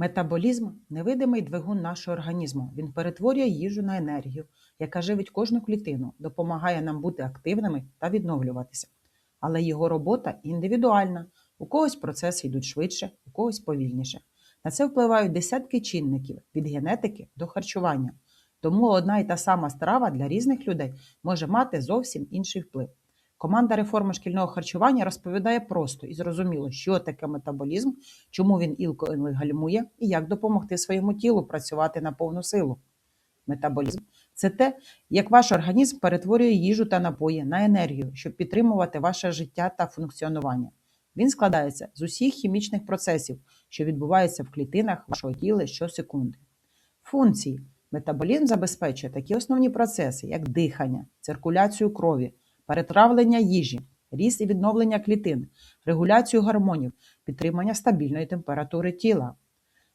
Метаболізм невидимий двигун нашого організму. Він перетворює їжу на енергію, яка живить кожну клітину, допомагає нам бути активними та відновлюватися. Але його робота індивідуальна. У когось процеси йдуть швидше, у когось повільніше. На це впливають десятки чинників від генетики до харчування. Тому одна і та сама страва для різних людей може мати зовсім інший вплив. Команда реформи шкільного харчування розповідає просто і зрозуміло, що таке метаболізм, чому він інколи гальмує і як допомогти своєму тілу працювати на повну силу. Метаболізм це те, як ваш організм перетворює їжу та напої на енергію, щоб підтримувати ваше життя та функціонування. Він складається з усіх хімічних процесів, що відбуваються в клітинах вашого тіла щосекунди. Функції. Метаболізм забезпечує такі основні процеси, як дихання, циркуляцію крові, перетравлення їжі, ріст і відновлення клітин, регуляцію гормонів, підтримання стабільної температури тіла.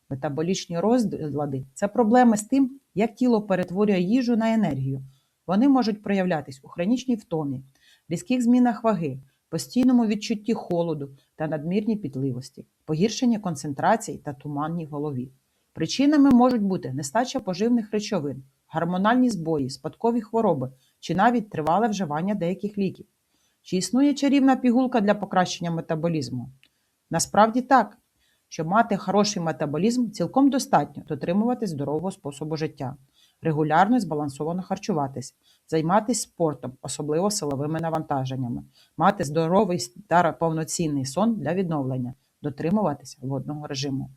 Метаболічні розлади це проблеми з тим, як тіло перетворює їжу на енергію. Вони можуть проявлятись у хронічній втомі, різких змінах ваги, постійному відчутті холоду та надмірній пітливості, погіршення концентрації та туманній голові. Причинами можуть бути нестача поживних речовин, гормональні збої, спадкові хвороби чи навіть тривале вживання деяких ліків. Чи існує чарівна пігулка для покращення метаболізму? Насправді так. Щоб мати хороший метаболізм, цілком достатньо дотримувати здорового способу життя, регулярно і збалансовано харчуватись, займатися спортом, особливо силовими навантаженнями, мати здоровий та повноцінний сон для відновлення, дотримуватися водного режиму.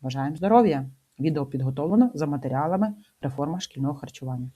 Бажаємо здоров'я! Відео підготовлено за матеріалами реформа шкільного харчування.